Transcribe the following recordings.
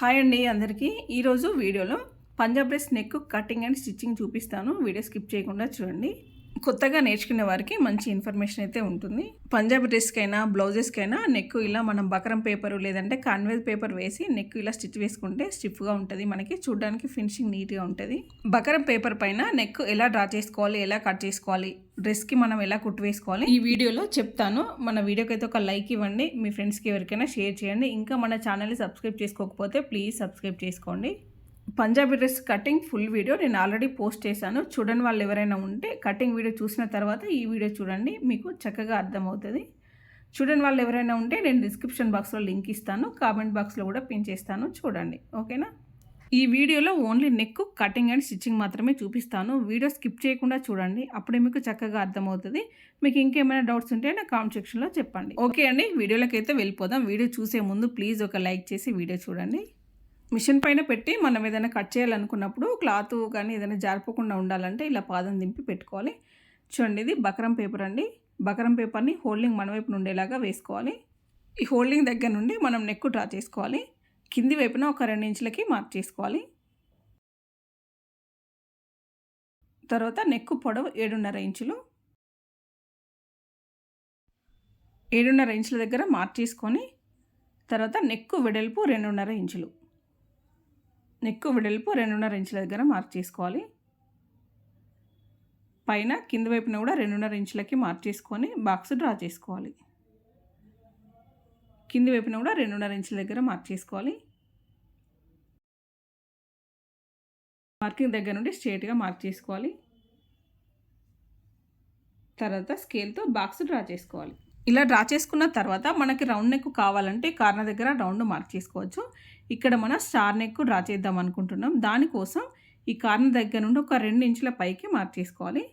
Hi అండి అందరికీ. ఈరోజు వీడియోలో Punjab dress neck cutting and stitching చూపిస్తాను. వీడియో స్కిప్ చేయకుండా చూడండి. కొత్తగా నేర్చుకునే వారికి మంచి ఇన్ఫర్మేషన్ అయితే ఉంటుంది. పంజాబ్ డ్రెస్కైనా బ్లౌజెస్కైనా నెక్ ఇలా మనం బకరం పేపర్ లేదంటే కాన్వేజ్ పేపర్ వేసి నెక్ ఇలా స్టిచ్ వేసుకుంటే స్టిఫ్గా ఉంటుంది. మనకి చూడడానికి ఫినిషింగ్ నీట్గా ఉంటుంది. బకరం పేపర్ పైన నెక్ ఎలా డ్రా చేసుకోవాలి ఎలా కట్ చేసుకోవాలి డ్రెస్కి మనం ఎలా కుట్టు వేసుకోవాలి ఈ వీడియోలో చెప్తాను. మన వీడియోకి అయితే ఒక లైక్ ఇవ్వండి. మీ ఫ్రెండ్స్కి ఎవరికైనా షేర్ చేయండి. ఇంకా మన ఛానల్ని సబ్స్క్రైబ్ చేసుకోకపోతే ప్లీజ్ సబ్స్క్రైబ్ చేసుకోండి. Punjabi dress cutting full video నేను ఆల్రెడీ పోస్ట్ చేశాను. చూడని వాళ్ళు ఎవరైనా ఉంటే కటింగ్ వీడియో చూసిన తర్వాత ఈ వీడియో చూడండి మీకు చక్కగా అర్థమవుతుంది. చూడని వాళ్ళు ఎవరైనా ఉంటే నేను డిస్క్రిప్షన్ బాక్స్లో లింక్ ఇస్తాను కామెంట్ బాక్స్లో కూడా పిన్ చేస్తాను చూడండి. ఓకేనా? ఈ వీడియోలో only neck cutting and stitching మాత్రమే చూపిస్తాను. వీడియో స్కిప్ చేయకుండా చూడండి అప్పుడే మీకు చక్కగా అర్థమవుతుంది. మీకు ఇంకేమైనా డౌట్స్ ఉంటే నా కామెంట్ సెక్షన్లో చెప్పండి. ఓకే అండి వీడియోలోకి అయితే వెళ్ళిపోదాం. వీడియో చూసే ముందు ప్లీజ్ ఒక లైక్ చేసి వీడియో చూడండి. మిషన్ పైన పెట్టి మనం ఏదైనా కట్ చేయాలనుకున్నప్పుడు క్లాత్ కానీ ఏదైనా జారిపోకుండా ఉండాలంటే ఇలా పాదం దింపి పెట్టుకోవాలి. చూడండి ఇది బకరం పేపర్ అండి. బకరం పేపర్ని హోల్డింగ్ మన వైపు ఉండేలాగా వేసుకోవాలి. ఈ హోల్డింగ్ దగ్గర నుండి మనం నెక్ డ్రా చేసుకోవాలి. కింది వైపున ఒక రెండు ఇంచులకి మార్క్ చేసుకోవాలి. తర్వాత నెక్ పొడవు ఏడున్నర ఇంచులు. ఏడున్నర ఇంచుల దగ్గర మార్క్ చేసుకొని తర్వాత నెక్ వెడల్పు రెండున్నర ఇంచులు. నెక్కు వెడల్పు రెండున్నర ఇంచుల దగ్గర మార్క్ చేసుకోవాలి. పైన కింద వైపున కూడా రెండున్నర ఇంచులకి మార్క్ చేసుకొని బాక్స్ డ్రా చేసుకోవాలి. కింది వైపున కూడా రెండున్నర ఇంచుల దగ్గర మార్క్ చేసుకోవాలి. మార్కింగ్ దగ్గర నుండి స్ట్రేట్గా మార్క్ చేసుకోవాలి. తర్వాత స్కేల్తో బాక్స్ డ్రా చేసుకోవాలి. ఇలా డ్రా చేసుకున్న తర్వాత మనకి రౌండ్ నెక్ కావాలంటే కార్నర్ దగ్గర రౌండ్ మార్క్ చేసుకోవచ్చు. ఇక్కడ మనం స్టార్ నెక్ డ్రా చేద్దాం అనుకుంటున్నాం. దానికోసం ఈ కార్నర్ దగ్గర నుండి ఒక రెండు ఇంచుల పైకి మార్క్ చేసుకోవాలి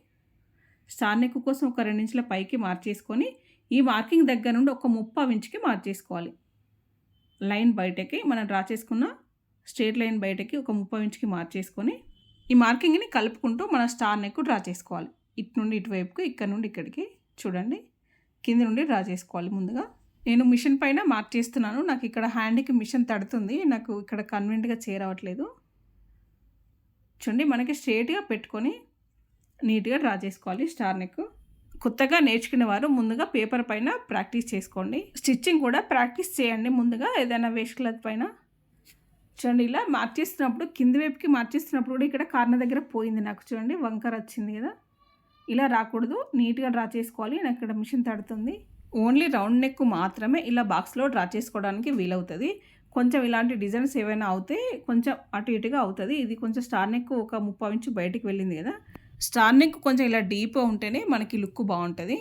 స్టార్ నెక్ కోసం ఒక రెండు ఇంచుల పైకి మార్క్ చేసుకొని ఈ మార్కింగ్ దగ్గర నుండి ఒక ముప్పై ఇంచుకి మార్క్ చేసుకోవాలి లైన్ బయటకి మనం డ్రా చేసుకున్న స్ట్రేట్ లైన్ బయటకి ఒక ముప్పై ఇంచుకి మార్క్ చేసుకొని ఈ మార్కింగ్ని కలుపుకుంటూ మన స్టార్ నెక్ డ్రా చేసుకోవాలి. ఇటు నుండి ఇటువైపుకి ఇక్కడ నుండి ఇక్కడికి చూడండి. కింద నుండి డ్రా చేసుకోవాలి ముందుగా. నేను మిషన్ పైన మార్క్ చేస్తున్నాను నాకు ఇక్కడ హ్యాండ్కి మిషన్ తడుతుంది. నాకు ఇక్కడ కన్వీనెంట్గా చేరవట్లేదు. చూడండి మనకి స్ట్రేట్గా పెట్టుకొని నీట్గా డ్రా చేసుకోవాలి. స్టార్ నెక్ కొత్తగా నేర్చుకునే వారు ముందుగా పేపర్ పైన ప్రాక్టీస్ చేసుకోండి. స్టిచ్చింగ్ కూడా ప్రాక్టీస్ చేయండి ముందుగా ఏదైనా వేస్ట్ క్లాత్ పైన. చూడండి ఇలా మార్చేస్తున్నప్పుడు కింది వైపుకి మార్చేస్తున్నప్పుడు కూడా ఇక్కడ కార్నర్ దగ్గర పోయింది నాకు. చూడండి వంకర వచ్చింది కదా. ఇలా రాకూడదు. నీట్గా డ్రా చేసుకోవాలి. నాకు ఇక్కడ మిషన్ తడుతుంది. ఓన్లీ రౌండ్ నెక్ మాత్రమే ఇలా బాక్స్లో డ్రా చేసుకోవడానికి వీలవుతుంది. కొంచెం ఇలాంటి డిజైన్స్ ఏవైనా అవుతే కొంచెం అటు ఇటుగా అవుతుంది. ఇది కొంచెం స్టార్ నెక్ ఒక ముప్పై ఇంచు బయటికి వెళ్ళింది కదా. స్టార్ నెక్ కొంచెం ఇలా డీప్గా ఉంటేనే మనకి లుక్ బాగుంటుంది.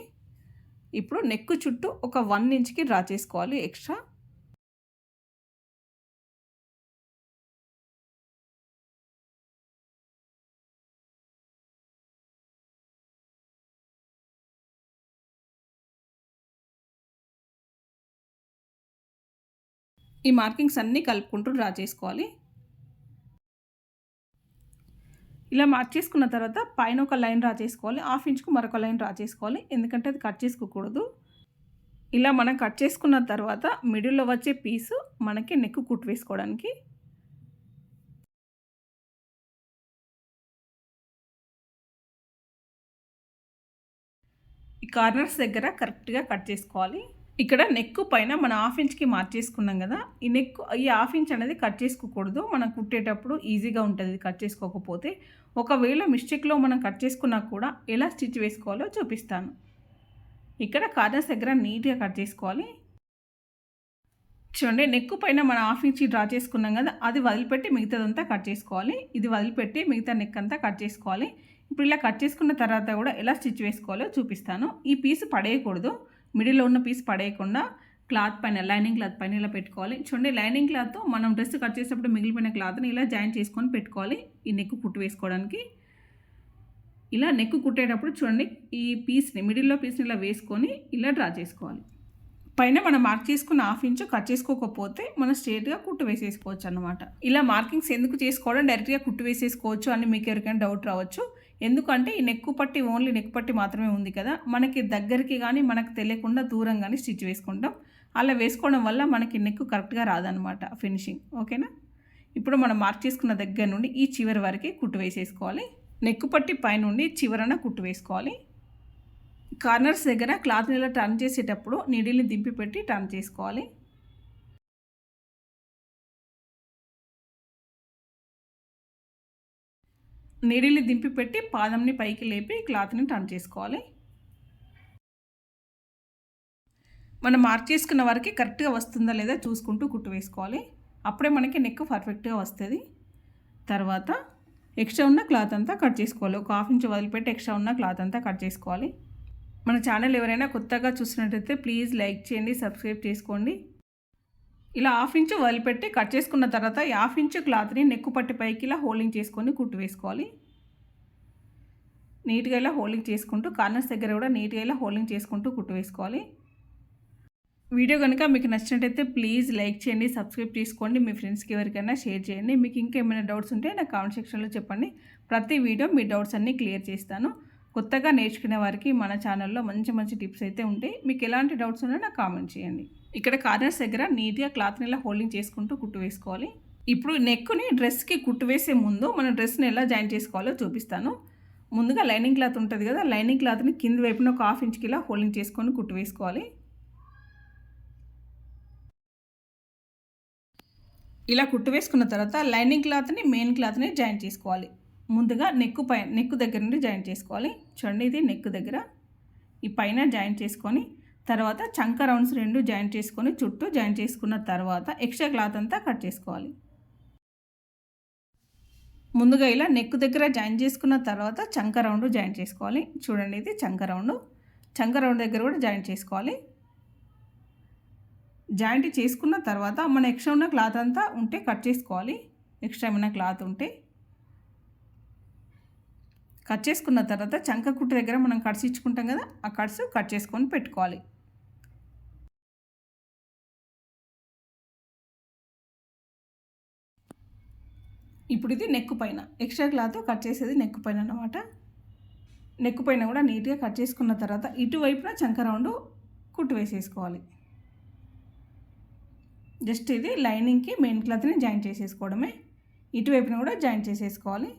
ఇప్పుడు నెక్ చుట్టూ ఒక వన్ ఇంచ్కి డ్రా చేసుకోవాలి ఎక్స్ట్రా. ఈ మార్కింగ్స్ అన్నీ కలుపుకుంటూ డ్రా చేసుకోవాలి. ఇలా మార్క్ చేసుకున్న తర్వాత పైన ఒక లైన్ డ్రా చేసుకోవాలి. హాఫ్ ఇంచ్కు మరొక లైన్ డ్రా చేసుకోవాలి. ఎందుకంటే అది కట్ చేసుకోకూడదు. ఇలా మనం కట్ చేసుకున్న తర్వాత మిడిల్లో వచ్చే పీసు మనకి నెక్ కుట్టు వేసుకోవడానికి. ఈ కార్నర్స్ దగ్గర కరెక్ట్గా కట్ చేసుకోవాలి. ఇక్కడ నెక్ పైన మనం హాఫ్ ఇంచ్కి మార్చేసుకున్నాం కదా ఈ నెక్ ఈ హాఫ్ ఇంచ్ అనేది కట్ చేసుకోకూడదు. మనం కుట్టేటప్పుడు ఈజీగా ఉంటుంది కట్ చేసుకోకపోతే. ఒకవేళ మిస్టేక్లో మనం కట్ చేసుకున్నా కూడా ఎలా స్టిచ్ వేసుకోవాలో చూపిస్తాను. ఇక్కడ కార్నర్స్ దగ్గర నీట్గా కట్ చేసుకోవాలి. చూడండి నెక్ పైన మనం హాఫ్ ఇంచ్ డ్రా చేసుకున్నాం కదా అది వదిలిపెట్టి మిగతాదంతా కట్ చేసుకోవాలి. ఇది వదిలిపెట్టి మిగతా నెక్ అంతా కట్ చేసుకోవాలి. ఇప్పుడు ఇలా కట్ చేసుకున్న తర్వాత కూడా ఎలా స్టిచ్ వేసుకోవాలో చూపిస్తాను. ఈ పీస్ పడేయకూడదు. మిడిల్లో ఉన్న పీస్ పడేయకుండా క్లాత్ పైన లైనింగ్ క్లాత్ పైన ఇలా పెట్టుకోవాలి. చూడండి లైనింగ్ క్లాత్ మనం డ్రెస్ కట్ చేసేటప్పుడు మిగిలిపోయిన క్లాత్ని ఇలా జాయిన్ చేసుకొని పెట్టుకోవాలి ఈ నెక్ కుట్టు వేసుకోవడానికి. ఇలా నెక్ కుట్టేటప్పుడు చూడండి ఈ పీస్ని మిడిల్లో పీస్ని ఇలా వేసుకొని ఇలా డ్రా చేసుకోవాలి. పైన మనం మార్క్ చేసుకున్న హాఫ్ ఇంచ్ కట్ చేసుకోకపోతే మనం స్ట్రేట్గా కుట్టు వేసేసుకోవచ్చు అనమాట ఇలా మార్కింగ్స్ ఎందుకు చేసుకోవడం? డైరెక్ట్గా కుట్టు వేసేసుకోవచ్చు అని మీకు ఎవరికైనా డౌట్ రావచ్చు. ఎందుకంటే ఈ నెక్కు పట్టి ఓన్లీ నెక్ పట్టి మాత్రమే ఉంది కదా. మనకి దగ్గరికి కానీ మనకు తెలియకుండా దూరం కానీ స్టిచ్ వేసుకుంటాం. అలా వేసుకోవడం వల్ల మనకి నెక్ కరెక్ట్గా రాదనమాట ఫినిషింగ్. ఓకేనా? ఇప్పుడు మనం మార్క్ చేసుకున్న దగ్గర నుండి ఈ చివరి వరకు కుట్టు వేసేసుకోవాలి. నెక్కు పట్టి పైనుండి చివరన కుట్టు వేసుకోవాలి. కార్నర్స్ దగ్గర క్లాత్ నీళ్ళ టర్న్ చేసేటప్పుడు నీడిల్ని దింపి పెట్టి టర్న్ చేసుకోవాలి. నీడిల్ని దింపి పెట్టి పాదంని పైకి లేపి క్లాత్ని టర్న్ చేసుకోవాలి. మనం మార్క్ చేసుకున్న కరెక్ట్గా వస్తుందా లేదా చూసుకుంటూ కుట్టు వేసుకోవాలి. అప్పుడే మనకి నెక్ పర్ఫెక్ట్గా వస్తుంది. తర్వాత ఎక్స్ట్రా ఉన్న క్లాత్ అంతా కట్ చేసుకోవాలి. ఒక హాఫ్ ఇంచ్ వదిలిపెట్టి ఎక్స్ట్రా ఉన్న క్లాత్ అంతా కట్ చేసుకోవాలి. మన ఛానల్ ఎవరైనా కొత్తగా చూసినట్టయితే ప్లీజ్ లైక్ చేయండి సబ్స్క్రైబ్ చేసుకోండి. ఇలా హాఫ్ ఇంచు వదిలిపెట్టి కట్ చేసుకున్న తర్వాత ఈ హాఫ్ ఇంచు క్లాత్ని నెక్కు పట్టి పైకి ఇలా హోల్డింగ్ చేసుకొని కుట్టు వేసుకోవాలి. నీట్గా ఇలా హోల్డింగ్ చేసుకుంటూ కార్నర్స్ దగ్గర కూడా నీట్గా ఇలా హోల్డింగ్ చేసుకుంటూ కుట్టు వేసుకోవాలి. వీడియో కనుక మీకు నచ్చినట్టయితే ప్లీజ్ లైక్ చేయండి సబ్స్క్రైబ్ చేసుకోండి మీ ఫ్రెండ్స్కి ఎవరికైనా షేర్ చేయండి. మీకు ఇంకేమైనా డౌట్స్ ఉంటే నా కామెంట్ సెక్షన్లో చెప్పండి. ప్రతి వీడియో మీ డౌట్స్ అన్నీ క్లియర్ చేస్తాను. కొత్తగా నేర్చుకునే వారికి మన ఛానల్లో మంచి మంచి టిప్స్ అయితే ఉంటాయి. మీకు ఎలాంటి డౌట్స్ ఉన్నా నాకు కామెంట్ చేయండి. ఇక్కడ కార్నర్స్ దగ్గర నీట్గా క్లాత్ని ఇలా హోల్డింగ్ చేసుకుంటూ కుట్టు వేసుకోవాలి. ఇప్పుడు నెక్ని డ్రెస్కి కుట్టు వేసే ముందు మన డ్రెస్ని ఎలా జాయిన్ చేసుకోవాలో చూపిస్తాను. ముందుగా లైనింగ్ క్లాత్ ఉంటుంది కదా లైనింగ్ క్లాత్ని కింద వైపున ఒక హాఫ్ ఇంచ్కి ఇలా హోల్డింగ్ చేసుకొని కుట్టు వేసుకోవాలి. ఇలా కుట్టు వేసుకున్న తర్వాత లైనింగ్ క్లాత్ని మెయిన్ క్లాత్ని జాయిన్ చేసుకోవాలి. ముందుగా నెక్కు పై నెక్కు దగ్గర నుండి జాయిన్ చేసుకోవాలి. చూడండి ఇది నెక్కు దగ్గర. ఈ పైన జాయిన్ చేసుకొని తర్వాత చంక రౌండ్స్ రెండు జాయిన్ చేసుకొని చుట్టూ జాయిన్ చేసుకున్న తర్వాత ఎక్స్ట్రా క్లాత్ అంతా కట్ చేసుకోవాలి. ముందుగా ఇలా నెక్ దగ్గర జాయిన్ చేసుకున్న తర్వాత చంక రౌండ్ జాయిన్ చేసుకోవాలి. చూడండి ఇది చంక రౌండ్. చంక రౌండ్ దగ్గర కూడా జాయిన్ చేసుకోవాలి. జాయింట్ చేసుకున్న తర్వాత మన ఎక్స్ట్రా ఉన్న క్లాత్ అంతా ఉంటే కట్ చేసుకోవాలి. ఎక్స్ట్రా ఏమైనా క్లాత్ ఉంటే. కట్ చేసుకున్న తర్వాత చంక కుట్టు దగ్గర మనం కట్స్ ఇచ్చుకుంటాం కదా ఆ కట్స్ కట్ చేసుకొని పెట్టుకోవాలి. ఇప్పుడు ఇది నెక్ పైన ఎక్స్ట్రా క్లాత్ కట్ చేసేది నెక్ పైన అనమాట నెక్ పైన కూడా నీట్గా కట్ చేసుకున్న తర్వాత ఇటువైపున చంక రౌండ్ కుట్టు వేసేసుకోవాలి. జస్ట్ ఇది లైనింగ్కి మెయిన్ క్లాత్ని జాయిన్ చేసేసుకోవడమే. ఇటువైపున కూడా జాయిన్ చేసేసుకోవాలి.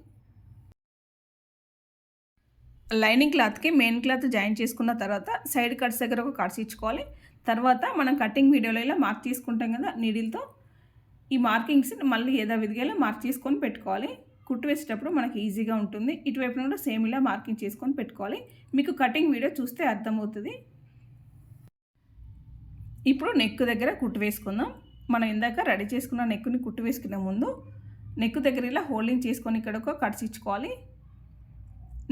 లైనింగ్ క్లాత్కి మెయిన్ క్లాత్ జాయిన్ చేసుకున్న తర్వాత సైడ్ కట్స్ దగ్గర ఒక కట్స్ ఇచ్చుకోవాలి. తర్వాత మనం కటింగ్ వీడియోలో ఇలా మార్క్ తీసుకుంటాం కదా నీడిల్తో ఈ మార్కింగ్స్ మళ్ళీ ఏదో విధిగా మార్క్ చేసుకొని పెట్టుకోవాలి. కుట్టు వేసేటప్పుడు మనకి ఈజీగా ఉంటుంది. ఇటువైపున కూడా సేమ్ ఇలా మార్కింగ్ చేసుకొని పెట్టుకోవాలి. మీకు కటింగ్ వీడియో చూస్తే అర్థమవుతుంది. ఇప్పుడు నెక్ దగ్గర కుట్టు వేసుకుందాం. మనం ఇందాక రెడీ చేసుకున్న నెక్కుని కుట్టు వేసుకునే ముందు నెక్ దగ్గర ఇలా హోల్డింగ్ చేసుకొని ఇక్కడ ఒక కట్స్ ఇచ్చుకోవాలి.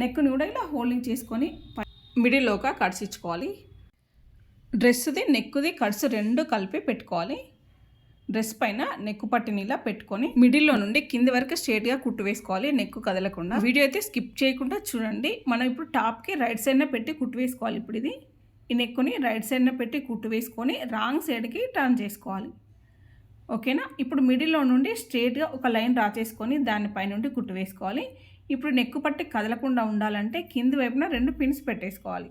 నెక్ని కూడా ఇలా హోల్డింగ్ చేసుకొని మిడిల్లో ఒక కట్స్ ఇచ్చుకోవాలి. డ్రెస్ది నెక్కుది కట్స్ రెండు కలిపి పెట్టుకోవాలి. డ్రెస్ పైన నెక్కు పట్టిని ఇలా పెట్టుకొని మిడిల్లో నుండి కింది వరకు స్ట్రేట్గా కుట్టు వేసుకోవాలి నెక్కు కదలకుండా. వీడియో అయితే స్కిప్ చేయకుండా చూడండి. మనం ఇప్పుడు టాప్కి రైట్ సైడ్న పెట్టి కుట్టు వేసుకోవాలి ఇప్పుడు ఇది. ఈ నెక్కుని రైట్ సైడ్న పెట్టి కుట్టు వేసుకొని రాంగ్ సైడ్కి టర్న్ చేసుకోవాలి. ఓకేనా? ఇప్పుడు మిడిల్లో నుండి స్ట్రేట్గా ఒక లైన్ డ్రా చేసుకొని దానిపై నుండి కుట్టు వేసుకోవాలి. ఇప్పుడు నెక్కు పట్టి కదలకుండా ఉండాలంటే కింది వైపున రెండు పిన్స్ పెట్టేసుకోవాలి.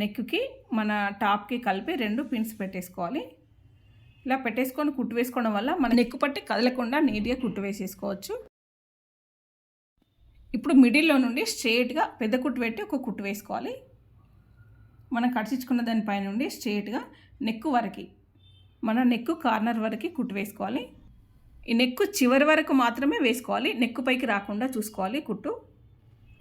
నెక్కి మన టాప్కి కలిపి రెండు పిన్స్ పెట్టేసుకోవాలి. ఇలా పెట్టేసుకొని కుట్టు వేసుకోవడం వల్ల మన నెక్కు పట్టి కదలకుండా నీట్గా కుట్టు వేసేసుకోవచ్చు. ఇప్పుడు మిడిల్లో నుండి స్ట్రేట్గా పెద్ద కుట్టు పెట్టి ఒక కుట్టు వేసుకోవాలి. మనం కట్టించుకున్న దానిపై నుండి స్ట్రేట్గా నెక్కు వరకు మన నెక్కు కార్నర్ వరకు కుట్టు వేసుకోవాలి. ఈ నెక్కు చివరి వరకు మాత్రమే వేసుకోవాలి. నెక్కు పైకి రాకుండా చూసుకోవాలి కుట్టు.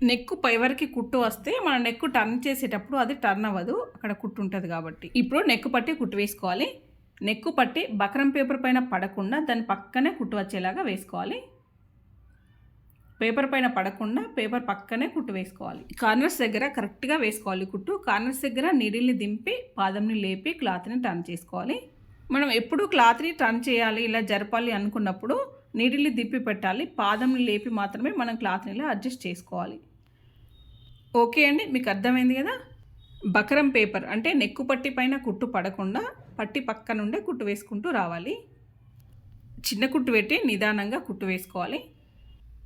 నెక్కు పై వరకు కుట్టు వస్తే మన నెక్కు టర్న్ చేసేటప్పుడు అది టర్న్ అవ్వదు. అక్కడ కుట్టు ఉంటుంది కాబట్టి. ఇప్పుడు నెక్కు పట్టి కుట్టు వేసుకోవాలి. నెక్కు పట్టి బకరం పేపర్ పైన పడకుండా దాని పక్కనే కుట్టు వచ్చేలాగా వేసుకోవాలి. పేపర్ పైన పడకుండా పేపర్ పక్కనే కుట్టు వేసుకోవాలి. కార్నర్స్ దగ్గర కరెక్ట్గా వేసుకోవాలి కుట్టు. కార్నర్స్ దగ్గర నీడిల్ని దింపి పాదంని లేపి క్లాత్ని టర్న్ చేసుకోవాలి. మనం ఎప్పుడు క్లాత్ని టర్న్ చేయాలి ఇలా జరపాలి అనుకున్నప్పుడు నీడిల్ని దిప్పి పెట్టాలి పాదంని లేపి మాత్రమే మనం క్లాత్ని ఇలా అడ్జస్ట్ చేసుకోవాలి. ఓకే అండి మీకు అర్థమైంది కదా? బకరం పేపర్ అంటే నెక్కు పట్టి పైన కుట్టు పడకుండా పట్టి పక్క నుండే కుట్టు వేసుకుంటూ రావాలి. చిన్న కుట్టు పెట్టి నిదానంగా కుట్టు వేసుకోవాలి.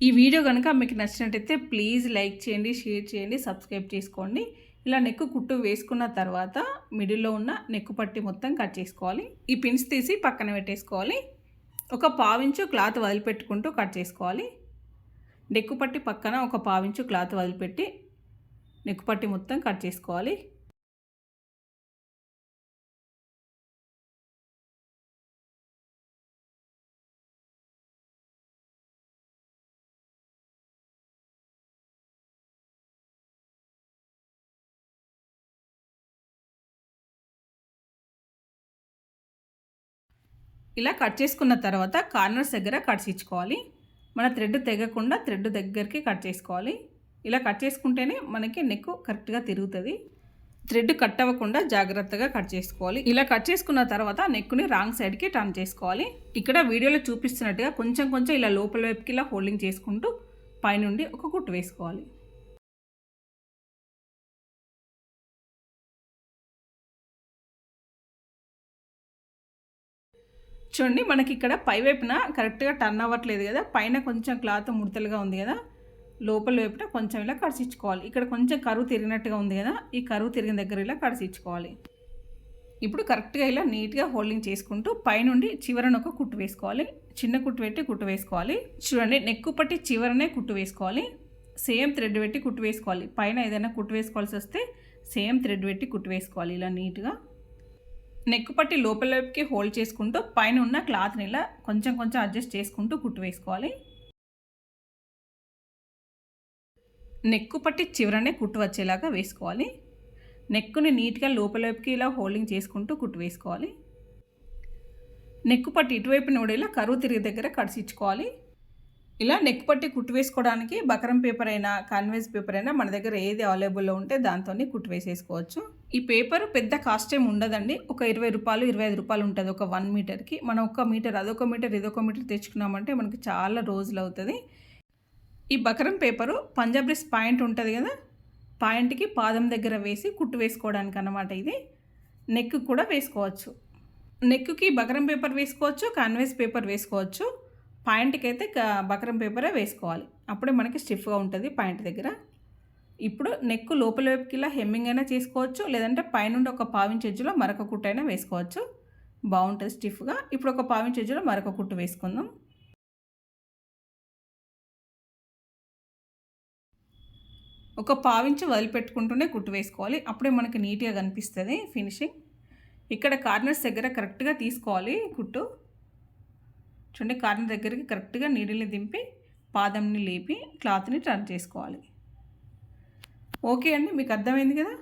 ఈ వీడియో కనుక మీకు నచ్చినట్టయితే ప్లీజ్ లైక్ చేయండి షేర్ చేయండి సబ్స్క్రైబ్ చేసుకోండి. ఇలా నెక్కు కుట్టు వేసుకున్న తర్వాత మిడిల్లో ఉన్న నెక్కు పట్టి మొత్తం కట్ చేసుకోవాలి. ఈ పిన్స్ తీసి పక్కన పెట్టేసుకోవాలి. ఒక పావించు క్లాత్ వదిలిపెట్టుకుంటూ కట్ చేసుకోవాలి. నెక్కు పట్టి పక్కన ఒక పావించు క్లాత్ వదిలిపెట్టి నెక్కు పట్టి మొత్తం కట్ చేసుకోవాలి. ఇలా కట్ చేసుకున్న తర్వాత కార్నర్స్ దగ్గర కట్స్ ఇచ్చుకోవాలి మన థ్రెడ్ తెగకుండా థ్రెడ్ దగ్గరికి కట్ చేసుకోవాలి. ఇలా కట్ చేసుకుంటేనే మనకి నెక్ కరెక్ట్గా తిరుగుతుంది. థ్రెడ్ కట్ అవ్వకుండా జాగ్రత్తగా కట్ చేసుకోవాలి. ఇలా కట్ చేసుకున్న తర్వాత నెక్ని రాంగ్ సైడ్కి టర్న్ చేసుకోవాలి. ఇక్కడ వీడియోలో చూపిస్తున్నట్టుగా కొంచెం కొంచెం ఇలా లోపల వైపుకి ఇలా హోల్డింగ్ చేసుకుంటూ పైనుండి ఒక కుట్టు వేసుకోవాలి. చూడండి మనకి ఇక్కడ పై వైపున కరెక్ట్గా టర్న్ అవ్వట్లేదు కదా పైన కొంచెం క్లాత్ ముడతలుగా ఉంది కదా లోపల వైపున కొంచెం ఇలా కడిచిచ్చుకోవాలి ఇక్కడ కొంచెం కరువు తిరిగినట్టుగా ఉంది కదా ఈ కరువు తిరిగిన దగ్గర ఇలా కడిచిచ్చుకోవాలి ఇప్పుడు కరెక్ట్గా ఇలా నీట్గా హోల్డింగ్ చేసుకుంటూ పైనుండి చివరన ఒక కుట్టు వేసుకోవాలి. చిన్న కుట్టు పెట్టి కుట్టు వేసుకోవాలి. చూడండి నెక్కు పట్టి చివరనే కుట్టు వేసుకోవాలి. సేమ్ థ్రెడ్ పెట్టి కుట్టు వేసుకోవాలి. పైన ఏదైనా కుట్టు వేసుకోవాల్సి వస్తే సేమ్ థ్రెడ్ పెట్టి కుట్టు వేసుకోవాలి ఇలా నీట్గా నెక్ పట్టి లోపల వైపుకి హోల్డ్ చేసుకుంటూ పైన ఉన్న క్లాత్ని ఇలా కొంచెం కొంచెం అడ్జస్ట్ చేసుకుంటూ కుట్టు వేసుకోవాలి. నెక్కు పట్టి చివరనే కుట్టు వచ్చేలాగా వేసుకోవాలి. నెక్కుని నీట్గా లోపల వైపుకి ఇలా హోల్డింగ్ చేసుకుంటూ కుట్టు వేసుకోవాలి. నెక్కు పట్టి ఇటువైపు నూడేలా కరువు తిరిగి దగ్గర కడిసిచ్చుకోవాలి. ఇలా నెక్ పట్టి కుట్టు వేసుకోవడానికి బకరం పేపర్ అయినా కాన్వేస్ పేపర్ అయినా మన దగ్గర ఏది అవైలబుల్లో ఉంటే దాంతో కుట్టు వేసేసుకోవచ్చు. ఈ పేపర్ పెద్ద కాస్ట్ ఏమి ఉండదండి. ఒక ఇరవై రూపాయలు ఇరవై ఐదు రూపాయలు ఉంటుంది ఒక వన్ మీటర్కి మనం ఒక మీటర్ అదొక మీటర్ ఇదొక మీటర్ తెచ్చుకున్నామంటే మనకి చాలా రోజులు అవుతుంది. ఈ buckram paper Punjab dress point ఉంటుంది కదా? పాయింట్కి పాదం దగ్గర వేసి కుట్టు వేసుకోవడానికి అన్నమాట ఇది. నెక్ కూడా వేసుకోవచ్చు. నెక్కి బకరం పేపర్ వేసుకోవచ్చు కాన్వేస్ పేపర్ వేసుకోవచ్చు. పాయింట్కి అయితే బకరం పేపరే వేసుకోవాలి. అప్పుడే మనకి స్టిఫ్గా ఉంటుంది పాయింట్ దగ్గర. ఇప్పుడు నెక్ లోపల వైపుకి ఇలా హెమ్మింగ్ అయినా చేసుకోవచ్చు లేదంటే పైనుండి ఒక పావించి ఎజ్జులో మరొక కుట్టు అయినా వేసుకోవచ్చు. బాగుంటుంది స్టిఫ్గా. ఇప్పుడు ఒక పావించి ఎజ్జులో మరొక కుట్టు వేసుకుందాం. ఒక పావించి వదిలిపెట్టుకుంటూనే కుట్టు వేసుకోవాలి. అప్పుడే మనకి నీట్గా కనిపిస్తుంది ఫినిషింగ్. ఇక్కడ కార్నర్స్ దగ్గర కరెక్ట్గా తీసుకోవాలి కుట్టు. చూడండి కార్నర్ దగ్గరికి కరెక్ట్గా నీడిల్ని దింపి పాదంని లేపి క్లాత్ని టర్న్ చేసుకోవాలి. ఓకే అండి మీకు అర్థమైంది కదా?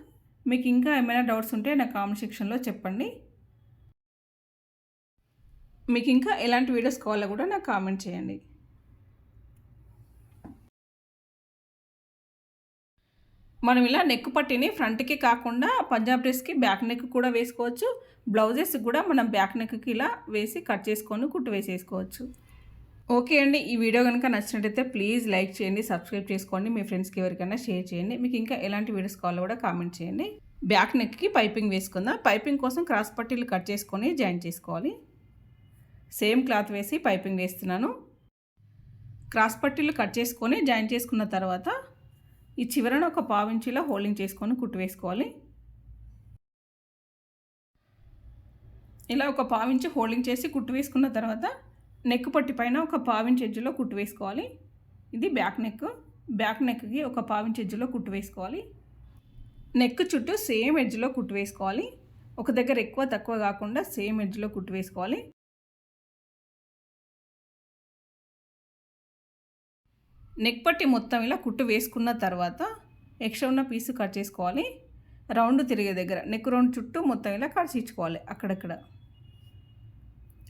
మీకు ఇంకా ఏమైనా డౌట్స్ ఉంటే నా కామెంట్ సెక్షన్లో చెప్పండి. మీకు ఇంకా ఎలాంటి వీడియోస్ కావాలో కూడా నాకు కామెంట్ చేయండి. మనం ఇలా నెక్ పట్టిని ఫ్రంట్కి కాకుండా పంజాబ్ డ్రెస్కి బ్యాక్ నెక్ కూడా వేసుకోవచ్చు. బ్లౌజెస్ కూడా మనం బ్యాక్ నెక్కి ఇలా వేసి కట్ చేసుకొని కుట్టు వేసేసుకోవచ్చు. ఓకే అండి ఈ వీడియో కనుక నచ్చినట్టయితే ప్లీజ్ లైక్ చేయండి సబ్స్క్రైబ్ చేసుకోండి మీ ఫ్రెండ్స్కి ఎవరికైనా షేర్ చేయండి. మీకు ఇంకా ఎలాంటి వీడియోస్ కావాలో కూడా కామెంట్ చేయండి. బ్యాక్ నెక్కి పైపింగ్ వేసుకుందాం. పైపింగ్ కోసం క్రాస్ పట్టీలు కట్ చేసుకొని జాయిన్ చేసుకోవాలి. సేమ్ క్లాత్ వేసి పైపింగ్ వేస్తున్నాను. క్రాస్ పట్టీలు కట్ చేసుకొని జాయిన్ చేసుకున్న తర్వాత ఈ చివరన ఒక పావించిలా హోల్డింగ్ చేసుకొని కుట్టు వేసుకోవాలి. ఇలా ఒక పావించి హోల్డింగ్ చేసి కుట్టు వేసుకున్న తర్వాత నెక్ పట్టి పైన ఒక పావించి ఎజ్జులో కుట్టు వేసుకోవాలి. ఇది బ్యాక్ నెక్. బ్యాక్ నెక్కి ఒక పావించి ఎడ్జ్లో కుట్టు వేసుకోవాలి. నెక్ చుట్టూ సేమ్ ఎడ్జ్లో కుట్టు వేసుకోవాలి. ఒక దగ్గర ఎక్కువ తక్కువ కాకుండా సేమ్ ఎడ్జ్లో కుట్టు వేసుకోవాలి. నెక్ పట్టి మొత్తం ఇలా కుట్టు వేసుకున్న తర్వాత ఎక్స్ట్రా ఉన్న పీసు కట్ చేసుకోవాలి. రౌండ్ తిరిగే దగ్గర నెక్ రౌండ్ చుట్టూ మొత్తం ఇలా కడిచించుకోవాలి అక్కడక్కడ.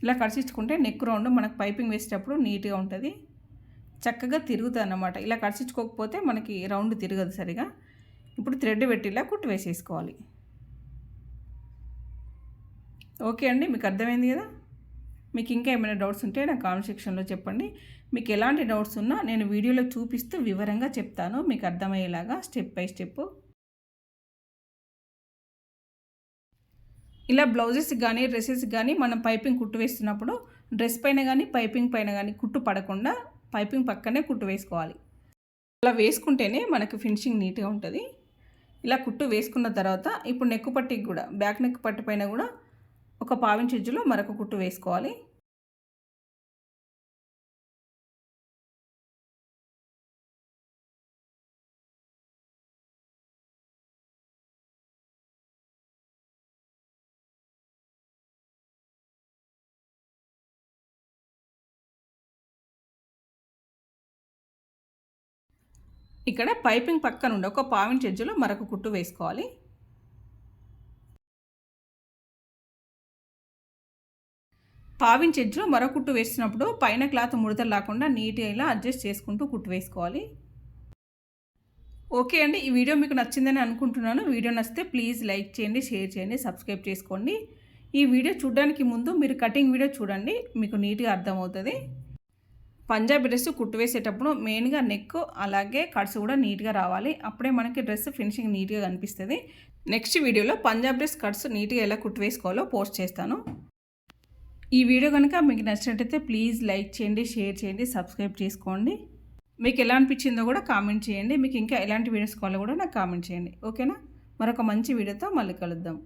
ఇలా కడిచించుకుంటే నెక్ రౌండ్ మనకు పైపింగ్ వేసేటప్పుడు నీట్గా ఉంటుంది. చక్కగా తిరుగుతుంది అన్నమాట. ఇలా కడిచించుకోకపోతే మనకి రౌండ్ తిరగదు సరిగా. ఇప్పుడు థ్రెడ్ పెట్టి ఇలా కుట్టు వేసేసుకోవాలి. ఓకే అండి మీకు అర్థమైంది కదా? మీకు ఇంకా ఏమైనా డౌట్స్ ఉంటే నా కామెంట్ సెక్షన్లో చెప్పండి. మీకు ఎలాంటి డౌట్స్ ఉన్నా నేను వీడియోలో చూపిస్తూ వివరంగా చెప్తాను. మీకు అర్థమయ్యేలాగా స్టెప్ బై స్టెప్. ఇలా బ్లౌజెస్ కానీ డ్రెస్సెస్ కానీ మనం పైపింగ్ కుట్టు వేస్తున్నప్పుడు డ్రెస్ పైన కానీ పైపింగ్ పైన కానీ కుట్టు పడకుండా పైపింగ్ పక్కనే కుట్టు వేసుకోవాలి. అలా వేసుకుంటేనే మనకు ఫినిషింగ్ నీట్గా ఉంటుంది. ఇలా కుట్టు వేసుకున్న తర్వాత ఇప్పుడు నెక్కు పట్టికి కూడా బ్యాక్ నెక్ పట్టి పైన కూడా ఒక పావించి మరొక కుట్టు వేసుకోవాలి. ఇక్కడ పైపింగ్ పక్కన ఉండే ఒక పావించి ఎడ్జ్లో మరొక కుట్టు వేసుకోవాలి. పావించి ఎడ్జ్లో మరో కుట్టు వేసినప్పుడు పైన క్లాత్ ముడతలు లేకుండా నీట్గా ఇలా అడ్జస్ట్ చేసుకుంటూ కుట్టు వేసుకోవాలి. ఓకే అండి ఈ వీడియో మీకు నచ్చిందని అనుకుంటున్నాను. వీడియో నచ్చితే ప్లీజ్ లైక్ చేయండి షేర్ చేయండి సబ్స్క్రైబ్ చేసుకోండి. ఈ వీడియో చూడడానికి ముందు మీరు కటింగ్ వీడియో చూడండి మీకు నీట్గా అర్థమవుతుంది. పంజాబీ డ్రెస్ కుట్టు వేసేటప్పుడు మెయిన్గా నెక్ అలాగే కట్స్ కూడా నీట్గా రావాలి. అప్పుడే మనకి డ్రెస్ ఫినిషింగ్ నీట్గా కనిపిస్తుంది. నెక్స్ట్ వీడియోలో పంజాబ్ డ్రెస్ కట్స్ నీట్గా ఎలా కుట్టు వేసుకోవాలో పోస్ట్ చేస్తాను. ఈ వీడియో కనుక మీకు నచ్చినట్టయితే ప్లీజ్ లైక్ చేయండి షేర్ చేయండి సబ్స్క్రైబ్ చేసుకోండి. మీకు ఎలా అనిపించిందో కూడా కామెంట్ చేయండి. మీకు ఇంకా ఎలాంటి వీడియోస్ కావాలో కూడా నాకు కామెంట్ చేయండి. ఓకేనా? మరొక మంచి వీడియోతో మళ్ళీ కలుద్దాం.